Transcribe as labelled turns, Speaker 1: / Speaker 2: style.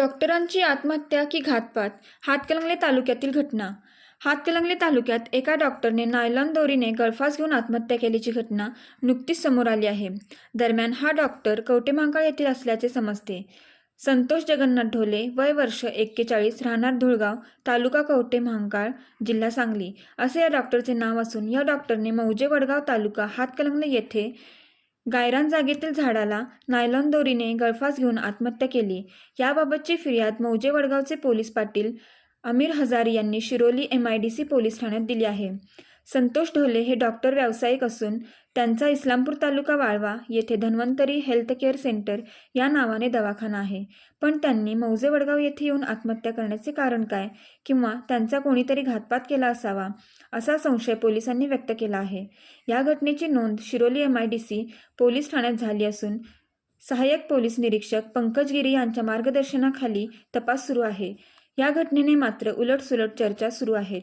Speaker 1: डॉक्टरांची आत्महत्या की घातपात हातकलंगले तालुक्यातील घटना. हातकलंगले तालुक्यात एका डॉक्टरने नायलॉन दोरीने गळफास घेऊन आत्महत्या केल्याची घटना नुकतीच समोर आली आहे. दरम्यान हा डॉक्टर कवटेमांकाळ येथील असल्याचे समजते. संतोष जगन्नाथ ढोले वय वर्ष एक्केचाळीस राहणार धुळगाव तालुका कवटे महांकाळ जिल्हा सांगली. असे या डॉक्टरचे नाव असून या डॉक्टरने मौजे वडगाव तालुका हातकलंगले येथे गायरान जागेतील झाडाला नायलॉन दोरीने गळफास घेऊन आत्महत्या केली. याबाबतची फिर्याद मौजे वडगावचे पोलीस पाटील अमीर हजारी यांनी Shiroli M I D C police ठाण्यात दिली आहे. संतोष ढोले हे डॉक्टर व्यावसायिक असून त्यांचा इस्लामपूर तालुका वाळवा येथे धन्वंतरी हेल्थ केअर सेंटर या नावाने दवाखाना आहे. पण त्यांनी मौजे वडगाव येथे येऊन आत्महत्या करण्याचे कारण काय किंवा त्यांचा कोणीतरी घातपात केला असावा असा संशय पोलिसांनी व्यक्त केला आहे. या घटनेची नोंद Shiroli M I D C police ठाण्यात झाली असून सहाय्यक पोलीस निरीक्षक पंकज गिरी यांच्या मार्गदर्शनाखाली तपास सुरू आहे. या घटनेने मात्र उलटसुलट चर्चा सुरू आहेत